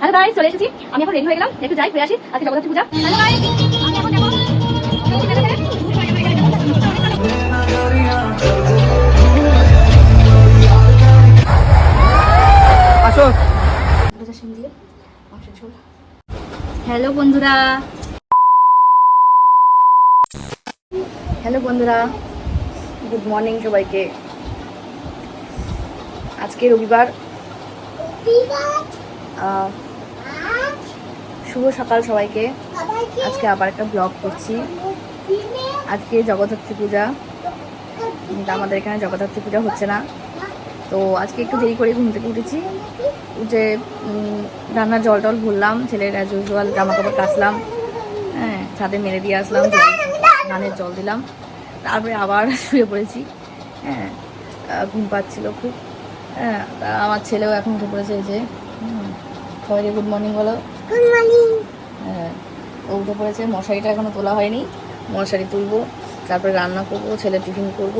Hello guys চলে এসেছি। আমি এখন রেডি হয়ে গেলাম। একটু যাই ফিরে আসি। আজকে জগদ্ধাত্রী পূজা। হ্যালো গাইস আমি এখন যাব হ্যালো বন্ধুরা। হ্যালো বন্ধুরা। গুড মর্নিং সবাইকে। আজকে রবিবার। শুভ সকাল সবাইকে। আজকে আবার একটা ব্লগ করছি। আজকে জগদ্ধাত্রী পূজা। কিন্তু আমাদের এখানে জগদ্ধাত্রী পূজা হচ্ছে না। তো আজকে একটু দেরি করে ঘুম থেকে উঠেছি। উঠে রান্নার জল টল ভরলাম, ছেলের অ্যাজ ইউজুয়াল জামা কাপড় কাচলাম হ্যাঁ ছাদে মেরে দিয়ে আসলাম ধানের জল দিলাম। তারপরে আবার শুয়ে পড়েছি। হ্যাঁ ঘুম পাচ্ছিল খুব। হ্যাঁ আমার ছেলেও এখন উঠে পড়েছে এই যে সবাইকে গুড মর্নিং বলো। হ্যাঁ ও উঠে পড়েছে মশারিটা এখনও তোলা হয়নি। মশারি তুলবো তারপরে রান্না করব ছেলে টিফিন করব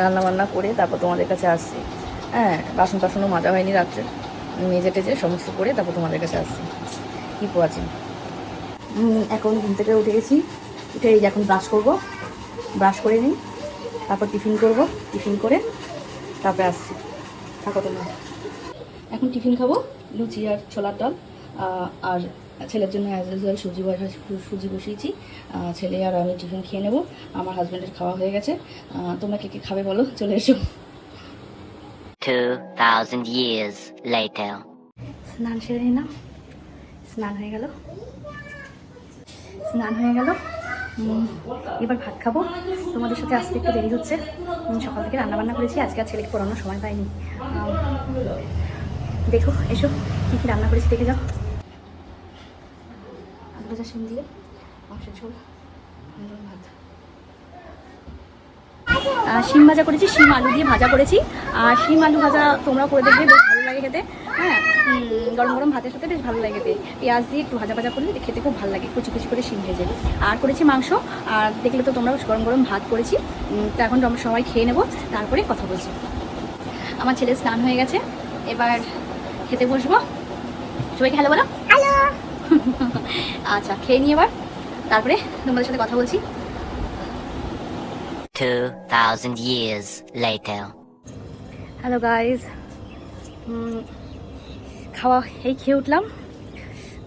রান্না বান্না করে তারপর তোমাদের কাছে আসছি। হ্যাঁ বাসন টাসনও মাজা হয়নি রাত্রে। মেজে টেজে সমস্ত করে তারপর তোমাদের কাছে আসছি। কী পোয়াছি এখন ঘুম থেকে উঠে গেছি। উঠে এই এখন ব্রাশ করব। ব্রাশ করে নিই তারপর টিফিন করব টিফিন করে তারপরে আসছি। থাকো তোমরা এখন টিফিন খাব লুচি আর ছোলার ডাল। আর ছেলের জন্য অ্যাজ ইউজুয়াল সুজি বসা সুজি বসিয়েছি। ছেলে আর আমি টিফিন খেয়ে নেব। আমার হাজব্যান্ডের খাওয়া হয়ে গেছে। তোমরা কে কে খাবে বলো? চলে এসো। 2,000 years later. স্নান সেরে নিলাম। স্নান হয়ে গেল। স্নান হয়ে গেল। এবার ভাত খাব। তোমাদের সাথে আসতে একটু দেরি হচ্ছে। সকাল থেকে রান্না বান্না করেছি। আজকে আর ছেলেকে পড়ানোর সময় পাইনি। দেখো, এসো। কী কী রান্না করেছি দেখে যাও। আলু দিয়ে শিম ভাজা করেছি। শিম আলু দিয়ে ভাজা করেছি। আর শিম আলু ভাজা তোমরা করে দেখবে, বেশ ভালো লাগে খেতে। হ্যাঁ গরম গরম ভাতের সাথে বেশ ভালো লাগে পেঁয়াজ দিয়ে একটু ভাজা ভাজা করলে খেতে খুব ভালো লাগে কুচি কুচি করে শিম ভেজে। আর করেছি মাংস আর দেখলে তো তোমরা গরম গরম ভাত করেছি। তো এখন আমরা সবাই খেয়ে নেব তারপরে কথা বলছি। আমার ছেলে স্নান হয়ে গেছে এবার খেতে বসবো। সবাইকে হ্যালো বলো? হ্যালো আচ্ছা খেয়ে নিয়ে এবার। তারপরে তোমাদের সাথে কথা বলছি। 2,000 years later. হ্যালো গাইজ খাওয়া এই খেয়ে উঠলাম,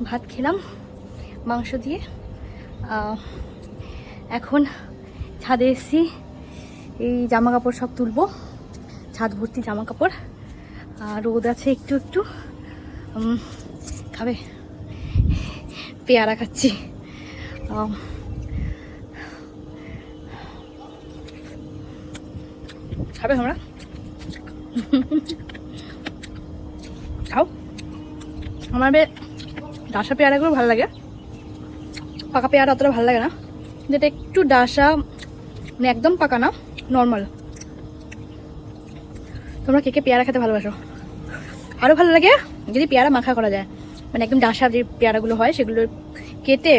ভাত খেলাম, মাংস দিয়ে। এখন ছাদে এসেছি, এই জামা কাপড় সব তুলবো, ছাদ ভর্তি জামা কাপড় আর রোদ আছে একটু একটু খাবে, পেয়ারা খাচ্ছি। খাবে তোমরা আমার বে ডাসা পেয়ারাগুলো ভালো লাগে। পাকা পেয়ারা অতটা ভালো লাগে না। যেটা একটু ডাসা মানে একদম পাকা না নর্মাল তোমরা কে কে পেয়ারা খেতে ভালোবাসো? আরও ভালো লাগে যদি পেয়ারা মাখা করা যায়। মানে একদম ডাসা যে পেয়ারাগুলো হয়, সেগুলো কেটে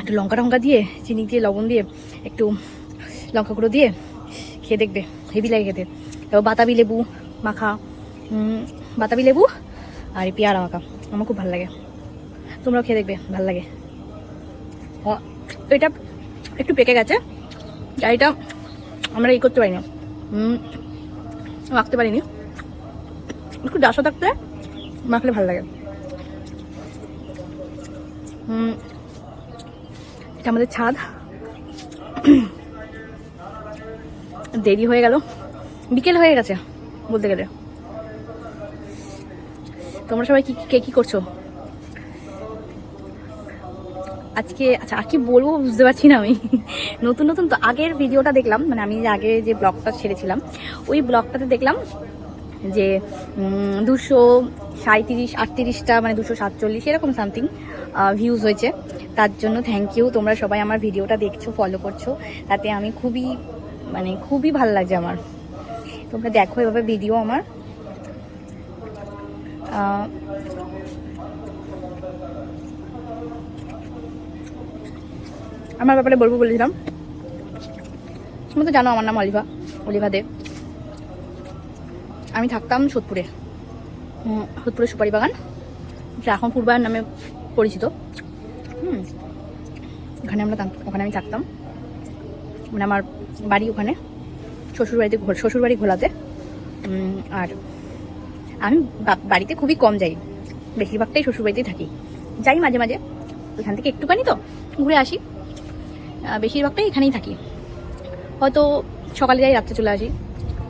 একটু লঙ্কা টঙ্কা দিয়ে, চিনি দিয়ে, লবণ দিয়ে, একটু লঙ্কা গুঁড়ো দিয়ে খেয়ে দেখবে। হেভি লাগে খেতে। তারপর বাতাবি লেবু মাখা বাতাবি লেবু আর এই পেয়ারা মাখা, আমার খুব ভালো লাগে। তোমরাও খেয়ে দেখবে, ভালো লাগে। এটা একটু পেকে গেছে এটা আমরা ই করতে পারিনি। মাখতে পারিনি। একটু ডাসা থাকতে মাখলে ভালো লাগে। এটা আমাদের ছাদ। দেরি হয়ে গেল। বিকেল হয়ে গেছে, বলতে গেলে। তোমরা সবাই কি কে কি করছ? আজকে আচ্ছা আর কি বলব বুঝতে পারছি না আমি। নতুন নতুন তো আগের ভিডিওটা দেখলাম মানে আমি আগে যে ব্লগটা ছেড়েছিলাম, ওই ব্লগটাতে দেখলাম যে দুশো সাঁত্রিশ আটত্রিশটা মানে দুশো সাতচল্লিশ, এরকম সামথিং ভিউজ হয়েছে। তার জন্য থ্যাংক ইউ তোমরা সবাই আমার ভিডিওটা দেখছ ফলো করছ। তাতে আমি খুবই মানে খুবই ভালো লাগছে আমার। তোমরা দেখো এভাবে ভিডিও আমার। আমার ব্যাপারে বলব বলেছিলাম। তুমি তো জানো আমার নাম অলিভা অলিভা দেব। আমি থাকতাম সোদপুরে উম, সোদপুরে সুপারি বাগান যেটা এখন পূর্বায়ন নামে পরিচিত। হুম ওখানে আমরা ওখানে আমি থাকতাম। মানে আমার বাড়ি ওখানে শ্বশুরবাড়িতে শ্বশুরবাড়ি ঘোলাতে। আর আমি বাড়িতে খুবই কম যাই। বেশিরভাগটাই শ্বশুরবাড়িতেই থাকি। যাই মাঝে মাঝে। এখান থেকে একটুখানি তো ঘুরে আসি। বেশিরভাগটাই এখানেই থাকি। হয়তো সকালে যাই, রাত্রে চলে আসি।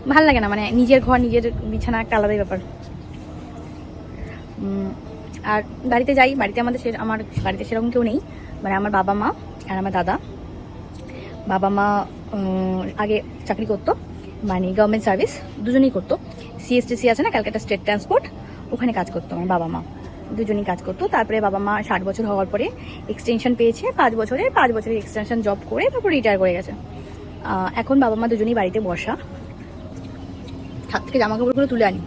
ভালো লাগে না মানে নিজের ঘর, নিজের বিছানা একটা আলাদাই ব্যাপার। আর বাড়িতে যাই, বাড়িতে আমাদের আমার বাড়িতে সেরকম কেউ নেই। মানে আমার বাবা মা আর আমার দাদা। বাবা মা আগে চাকরি করতো। মানে গভর্নমেন্ট সার্ভিস দুজনেই করতো। সিএসটিসি আছে না ক্যালকাটা স্টেট ট্রান্সপোর্ট ওখানে কাজ করতো আমার বাবা মা। দুজনেই কাজ করতো। তারপরে বাবা মা ষাট বছর হওয়ার পরে এক্সটেনশন পেয়েছে, পাঁচ বছরে, পাঁচ বছরের এক্সটেনশন জব করে তারপর রিটায়ার করে গেছে। এখন বাবা মা দুজনেই বাড়িতে বসা। ছাদ থেকে জামা কাপড়গুলো তুলে আনি।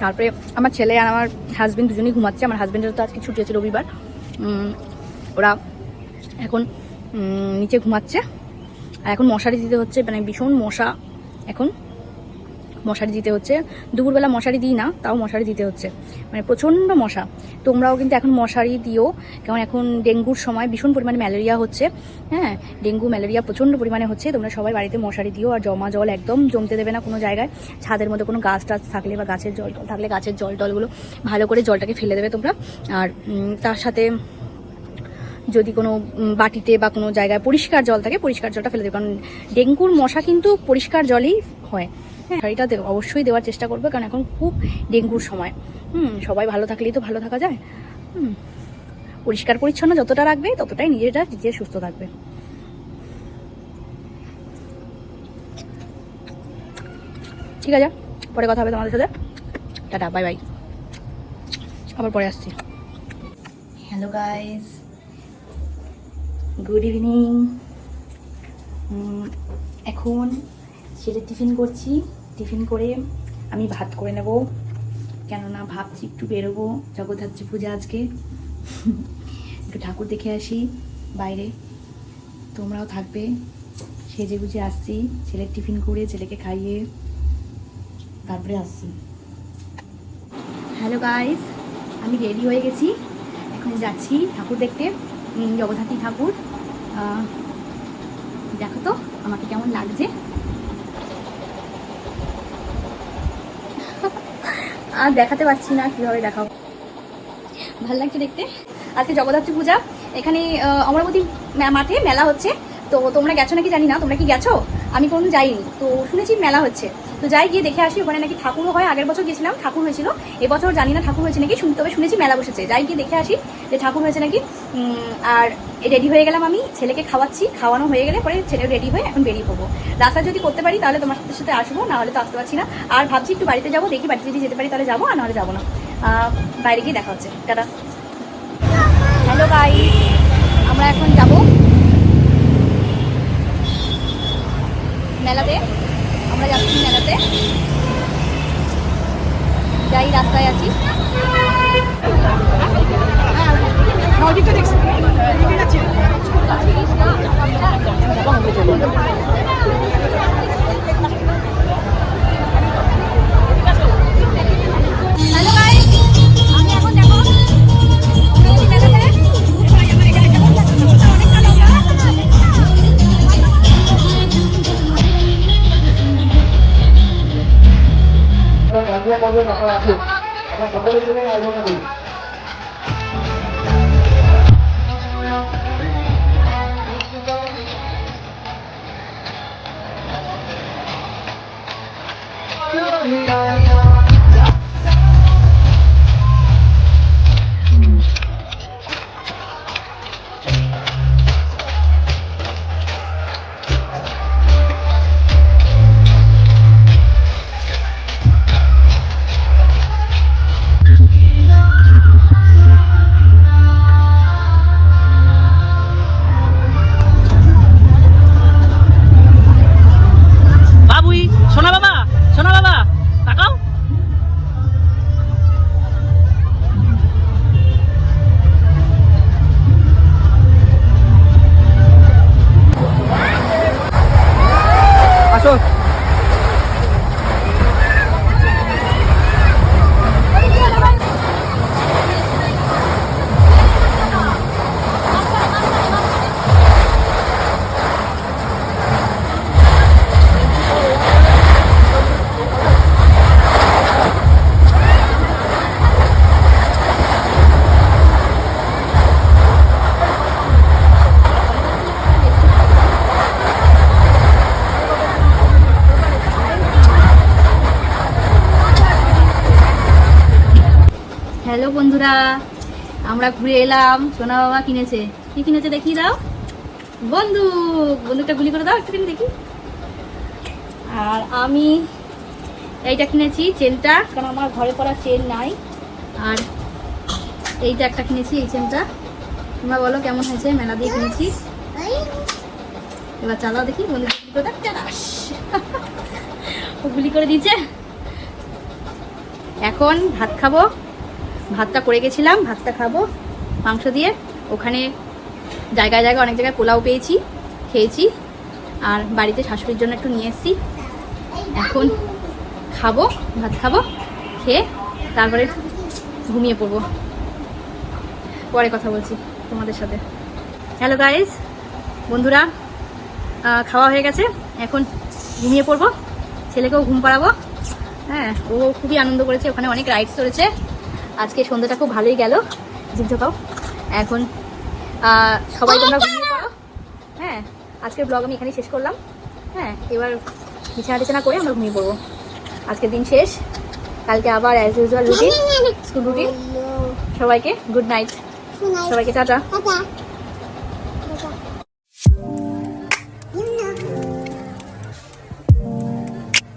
তারপরে আমার ছেলে আর আমার হাজবেন্ড দুজনেই ঘুমাচ্ছে। আমার হাজবেন্ডের তো আজকে ছুটি আছে রবিবার। ওরা এখন নিচে ঘুমাচ্ছে। আর এখন মশারি দিতে হচ্ছে মানে ভীষণ মশা এখন। মশারি দিতে হচ্ছে। দুপুরবেলা মশারি দিই না, তাও মশারি দিতে হচ্ছে। মানে প্রচণ্ড মশা। তোমরাও কিন্তু এখন মশারি দিও। কারণ এখন ডেঙ্গুর সময় ভীষণ পরিমাণে ম্যালেরিয়া হচ্ছে। হ্যাঁ ডেঙ্গু, ম্যালেরিয়া প্রচণ্ড পরিমাণে হচ্ছে। তোমরা সবাই বাড়িতে মশারি দিও আর জমা জল একদম জমতে দেবে না কোনো জায়গায়। ছাদের মধ্যে কোনো গাছ টাছ থাকলে বা গাছের জল, থাকলে গাছের জল টলগুলো ভালো করে জলটাকে ফেলে দেবে তোমরা। আর তার সাথে যদি কোনো বাটিতে বা কোনো জায়গায় পরিষ্কার জল থাকে, পরিষ্কার জলটা ফেলে দেবে। কারণ ডেঙ্গুর মশা কিন্তু পরিষ্কার জলেই হয়। হ্যাঁ শাড়িটা অবশ্যই দেওয়ার চেষ্টা করবে, কারণ এখন খুব ডেঙ্গুর সময়। হুম, সবাই ভালো থাকলেই তো ভালো থাকা যায়। হুম, পরিষ্কার পরিচ্ছন্ন যতটা রাখবে, ততটাই নিজেটা নিজে সুস্থ থাকবে। ঠিক আছে, পরে কথা হবে তোমাদের সাথে। Tata, bye bye. আবার পরে আসছি। Hello guys. গুড ইভিনিং এখন সেটা টিফিন করছি। টিফিন করে আমি ভাত করে নেব। কেননা ভাবছি একটু বেরোবো। জগদ্ধাত্রী পূজা আজকে। একটু ঠাকুর দেখে আসি বাইরে। তোমরাও থাকবে। সেজে গুজে আসছি। ছেলের টিফিন করে ছেলেকে খাইয়ে তারপরে আসছি। হ্যালো গাইস আমি রেডি হয়ে গেছি। এখন যাচ্ছি ঠাকুর দেখতে। জগদ্ধাত্রী ঠাকুর। দেখো তো, আমাকে কেমন লাগছে। আর দেখাতে পারছি না, কীভাবে দেখাও। ভালো লাগছে দেখতে। আজকে জগদ্ধাত্রী পূজা। এখানে অমরাবতী মাঠে মেলা হচ্ছে। তো তোমরা গেছো নাকি জানি না, তোমরা কি গেছো? আমি কোনো যাইনি। তো শুনেছি মেলা হচ্ছে। তো যাই গিয়ে দেখে আসি, ওখানে নাকি ঠাকুরও হয়। আগের বছর গেছিলাম, ঠাকুর হয়েছিল। এবছর জানি না ঠাকুর হয়েছে নাকি, শুন, তবে শুনেছি মেলা বসেছে। যাই গিয়ে দেখে আসি যে ঠাকুর হয়েছে নাকি। আর রেডি হয়ে গেলাম আমি। ছেলেকে খাওয়াচ্ছি, খাওয়ানো হয়ে গেলে পরে ছেলে রেডি হয়ে এখন বেরিয়ে পড়ব। রাস্তা যদি করতে পারি তাহলে তোমার সাথে সাথে আসব, না হলে তো আসতে পারছি না। আর ভাবছি একটু বাড়িতে যাব, দেখি বাড়িতে যদি যেতে পারি তাহলে যাব, আর নাহলে যাব না। বাইরে গিয়ে দেখা হচ্ছে। টাটা। হ্যালো গাই আমরা এখন যাব মেলাতে। আমরা যাচ্ছি মেলাতে। যাই, রাস্তায় আছি। হ্যালো গাই আমি এখন দেখো বন্ধুরা, আমরা ঘুরে এলাম। সোনা বাবা কিনেছে। কি কিনেছে দেখিয়ে দাও। বন্দুক বন্দুকটা গুলি করে দাও একটুখানি দেখি। আর আমি এইটা কিনেছি, চেনটা, কারণ আমার ঘরে পড়া চেন নাই। আর এইটা একটা কিনেছি, এই চেনটা। তোমরা বলো কেমন হয়েছে, মেলা দিয়ে কিনেছি। এবার চালাও দেখি গুলি করে দিয়েছে। এখন ভাত খাব। ভাতটা করে গেছিলাম, ভাতটা খাব, মাংস দিয়ে। ওখানে জায়গায় জায়গায় অনেক জায়গায় পোলাও পেয়েছি, খেয়েছি। আর বাড়িতে শাশুড়ির জন্য একটু নিয়ে এসেছি। এখন খাব, ভাত খাব, খেয়ে তারপরে ঘুমিয়ে পড়ব। পরে কথা বলছি তোমাদের সাথে। হ্যালো গাইস বন্ধুরা খাওয়া হয়ে গেছে। এখন ঘুমিয়ে পড়ব, ছেলেকেও ঘুম পাড়াবো। হ্যাঁ ও খুবই আনন্দ করেছে, ওখানে অনেক রাইডস করেছে। আজকে সন্ধ্যাটা খুব ভালোই গেল। ঝিকঝকাও এখন সবাই তোমরা ঘুমিয়ে পড়ো। হ্যাঁ আজকের ব্লগ আমি এখানেই শেষ করলাম। হ্যাঁ এবার বিছানা টিছানা করে আমরা ঘুমিয়ে পড়ব। আজকের দিন শেষ। কালকে আবার as usual routine school routine সবাইকে গুড নাইট সবাইকে টাটা.